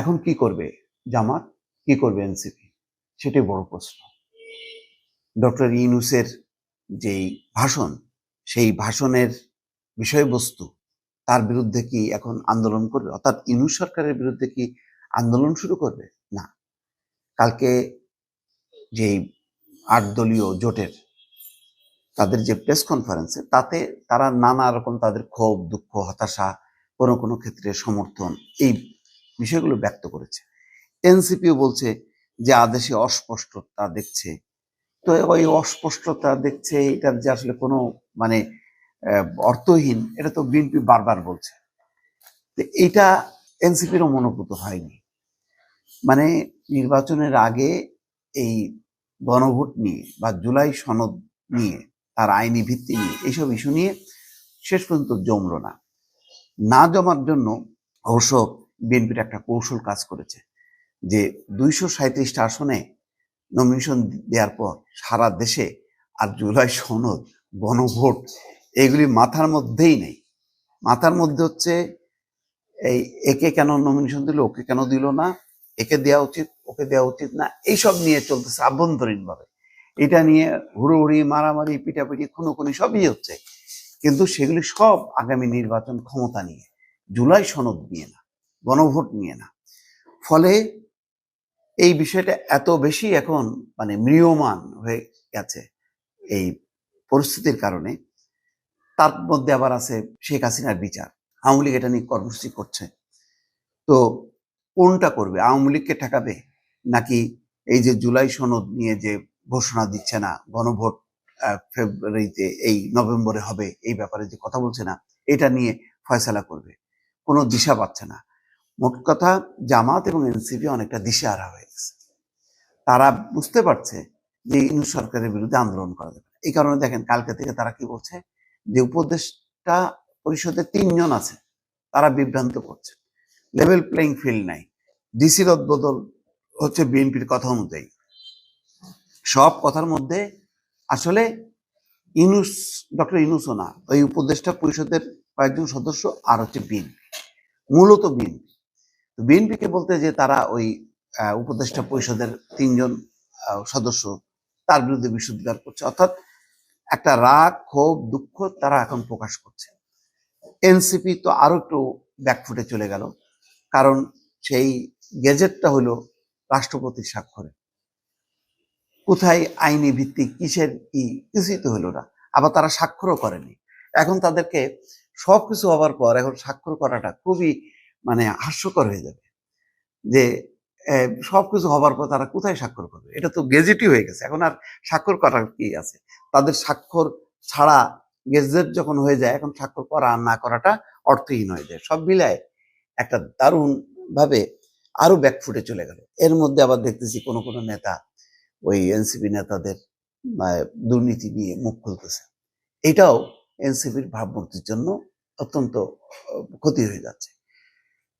এখন কি করবে জামাত? কি করবে এনসিপি? সেটাই বড় প্রশ্ন। ডক্টর ইউনুসের যেই ভাষণ, সেই ভাষণের বিষয়বস্তু, তার বিরুদ্ধে কি এখন আন্দোলন করবে? অর্থাৎ ইউনুস সরকারের বিরুদ্ধে কি আন্দোলন শুরু করবে? না। কালকে যেই আট দলীয় জোটের তাদের যে প্রেস কনফারেন্সে, তাতে তারা নানা রকম তাদের ক্ষোভ, দুঃখ, হতাশা কোনো কোনো ক্ষেত্রে সমর্থন, এই বিষয়গুলো ব্যক্ত করেছে। এনসিপিও বলছে যে আদেশে অস্পষ্টতা দেখছে। তো ওই অস্পষ্টতা দেখছে, এটার যে আসলে কোনো মানে অর্থহীন, এটা তো বিএনপি বারবার বলছে। তো এইটা এনসিপিরও মনোভূত হয়নি। মানে নির্বাচনের আগে এই গণভোট নিয়ে বা জুলাই সনদ নিয়ে, তার আইনি ভিত্তি নিয়ে, এইসব ইস্যু নিয়ে শেষ পর্যন্ত জমল না। না জমার জন্য অবশ্য বিএনপির একটা কৌশল কাজ করেছে যে দুইশো সাঁত্রিশটা আসনে নমিনেশন দেওয়ার পর সারা দেশে আর জুলাই সনদ, গণভোট এগুলি মাথার মধ্যেই নেই। মাথার মধ্যে হচ্ছে এই একে কেন নমিনেশন দিল, ওকে কেন দিল না, একে দেওয়া উচিত, ওকে দেওয়া উচিত না, এইসব নিয়ে চলতেছে আভ্যন্তরীণভাবে। এটা নিয়ে হুড়োহুড়ি, মারামারি, পিটাপিটি, খুনোখুনি সবই হচ্ছে। কিন্তু সেগুলি সব আগামী নির্বাচন ক্ষমতা নিয়ে, জুলাই সনদ নিয়ে না। গণভোট নিয়ে না। ফলে এই বিষয়টা এত বেশি এখন মানে ম্রিয়মান হয়ে গেছে এই পরিস্থিতির কারণে। তার মধ্যে আবার আছে শেখ হাসিনার বিচার। আওয়ামী লীগ এটা নিয়ে কর্মসূচি করছে। তো কোনটা করবে? আওয়ামী লীগকে ঠেকাবে? নাকি এই যে জুলাই সনদ নিয়ে যে ঘোষণা দিচ্ছে না, গণভোট ফেব্রুয়ারিতে এই নভেম্বরে হবে এই ব্যাপারে যে কথা বলছে না, এটা নিয়ে ফয়সালা করবে? কোনো দিশা পাচ্ছে না। মোট কথা জামাত এবং এনসিপি অনেকটা দিশাহারা হয়ে গেছে। তারা বুঝতে পারছে যে ইউনুস সরকারের বিরুদ্ধে আন্দোলন করা যাবে। এই কারণে দেখেন কালকে থেকে তারা কি বলছে? যে উপদেষ্টা পরিষদে তিনজন আছে, তারা বিভ্রান্ত করছে। লেভেল প্লেইং ফিল্ড নাই। ডিসি বদল হচ্ছে বিএনপির কথা অনুযায়ী। সব কথার মধ্যে আসলে ইনুস ডক্টর ইনুসও না, ওই উপদেষ্টা পরিষদের কয়েকজন সদস্য আর হচ্ছে বিএনপি। মূলত বিএনপি। বিএনপিকে বলতে যে তারা ওই উপদেষ্টা পরিষদের তিনজন সদস্য, তার বিরুদ্ধে বিশুদ্ধার করছে। অর্থাৎ একটা রাগ, ক্ষোভ, দুঃখ তারা এখন প্রকাশ করছে। এনসিপি তো আরও একটু ব্যাকফুটে চলে গেল। কারণ সেই গেজেটটা হলো রাষ্ট্রপতির স্বাক্ষরে। কোথায় আইনি ভিত্তিক কিসের কি, কিছুই তো হলো না। আবার তারা স্বাক্ষরও করেনি। এখন তাদেরকে সবকিছু হওয়ার পর এখন স্বাক্ষর করাটা খুবই মানে হাস্যকর হয়ে যাবে। যে আহ, সবকিছু হবার পর তারা কোথায় স্বাক্ষর করবে? এটা তো গেজেটই হয়ে গেছে। এখন আর স্বাক্ষর করার কি আছে? তাদের স্বাক্ষর ছাড়া গেজেট যখন হয়ে যায় এখন স্বাক্ষর করা আর না করাটা অর্থহীন হয়ে যায়। সব মিলায় একটা দারুণ ভাবে আরও ব্যাকফুটে চলে গেল। এর মধ্যে আবার দেখতেছি কোনো কোনো নেতা ওই এনসিপি নেতাদের দুর্নীতি নিয়ে মুখ খুলতেছে। এটাও এনসিপির ভাবমূর্তির জন্য অত্যন্ত ক্ষতি হয়ে যাচ্ছে।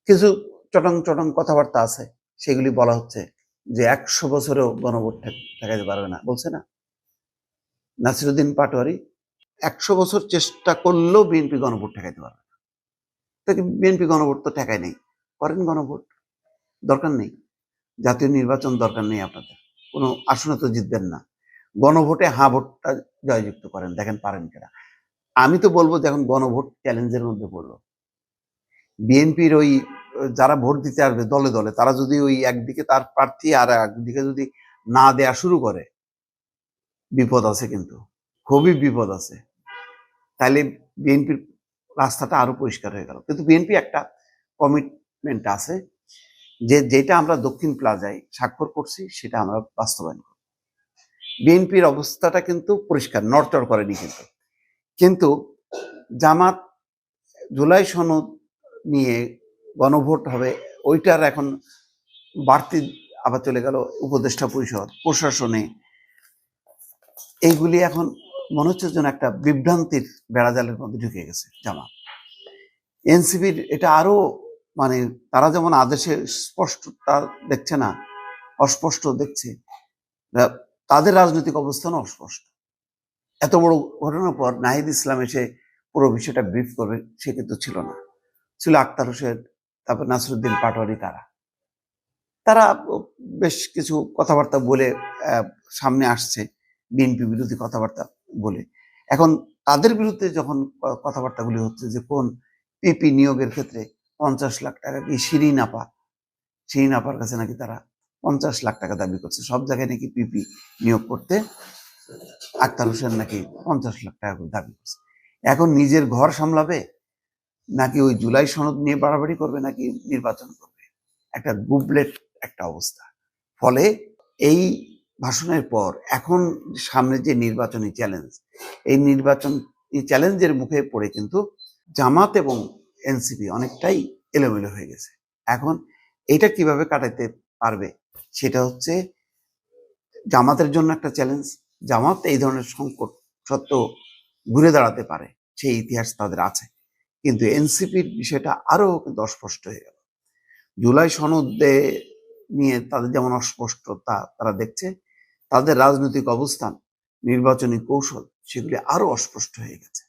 কিছু চটং চটং কথাবার্তা আছে, সেগুলি বলা হচ্ছে যে একশো বছরেও গণভোট ঠেক- ঠেকাইতে পারবে না, বলছে না? নাসিরুদ্দিন পাটোয়ারি একশো বছর চেষ্টা করলেও বিএনপি গণভোট ঠেকাইতে পারবে না। তাকে বিএনপি গণভোট তো ঠেকায় নেই? করেন গণভোট? দরকার নেই। জাতীয় নির্বাচন দরকার নেই আপনাদের। কোনো আসনে তো জিতবেন না। গণভোটে হাঁ ভোটটা জয়যুক্ত করেন, দেখেন পারেন কিনা। আমি তো বলব যে এখন গণভোট চ্যালেঞ্জের মধ্যে পড়ল। বিএনপির ওই, যারা ভোট দিতে আসবে দলে দলে, তারা যদি ওই একদিকে তার প্রার্থী আর একদিকে যদি না দেয়া শুরু করে, বিপদ আছে কিন্তু। খুবই বিপদ আছে। তাহলে বিএনপির রাস্তাটা আরও পরিষ্কার হয়ে গেল। কিন্তু বিএনপি একটা কমিটমেন্ট আছে যে, যেটা আমরা দক্ষিণ প্লাজায় স্বাক্ষর করছি, সেটা আমরা বাস্তবায়ন করব। বিএনপির অবস্থাটা কিন্তু পরিষ্কার, নড়চড় করেনি কিন্তু। কিন্তু জামাত জুলাই সনদ নিয়ে গণভোট হবে, ওইটার এখন বাড়তি আবার চলে গেল উপদেষ্টা পরিষদ, প্রশাসনে। এইগুলি এখন মনে হচ্ছে যেন একটা বিভ্রান্তির বেড়াজালের মধ্যে ঢুকে গেছে জামা এনসিবির এটা আরও মানে তারা যেমন আদেশে স্পষ্টতা দেখছে না, অস্পষ্ট দেখছে তাদের রাজনৈতিক অবস্থানও অস্পষ্ট। এত বড় ঘটনার পর নাহিদ ইসলাম এসে পুরো বিষয়টা ব্রিফ করবে সে কিন্তু ছিল না। ছিল আক্তার হোসেন, তারপর নাসরুদ্দিন পাটোয়ারি তারা। তারা বেশ কিছু কথাবার্তা বলে সামনে আসছে, বিএনপি বিরোধী কথাবার্তা বলে। এখন তাদের বিরুদ্ধে যখন কথাবার্তাগুলি হচ্ছে যে কোন পিপি নিয়োগের ক্ষেত্রে পঞ্চাশ লাখ টাকা কি শিরিন আপা শিরিন কাছে নাকি তারা পঞ্চাশ লাখ টাকা দাবি করছে। সব জায়গায় নাকি পিপি নিয়োগ করতে আক্তার হোসেন নাকি পঞ্চাশ লাখ টাকা করে দাবি করছে। এখন নিজের ঘর সামলাবে? নাকি ওই জুলাই সনদ নিয়ে বাড়াবাড়ি করবে নাকি নির্বাচন করবে? একটা গুবলেট একটা অবস্থা। ফলে এই ভাষণের পর এখন সামনে যে নির্বাচনী চ্যালেঞ্জ, এই নির্বাচন চ্যালেঞ্জের মুখে পড়ে কিন্তু জামাত এবং এনসিপি অনেকটাই এলোমেলো হয়ে গেছে। এখন এটা কীভাবে কাটাতে পারবে সেটা হচ্ছে জামাতের জন্য একটা চ্যালেঞ্জ। জামাত এই ধরনের সংকট সত্ত্বেও ঘুরে দাঁড়াতে পারে, সেই ইতিহাস তাদের আছে। কিন্তু এনসিপির বিষয়টা আরও কিন্তু অস্পষ্ট হয়ে গেল। জুলাই সনদে নিয়ে তাদের যেমন অস্পষ্টতা তারা দেখছে, তাদের রাজনৈতিক অবস্থান, নির্বাচনী কৌশল সেগুলি আরও অস্পষ্ট হয়ে গেছে।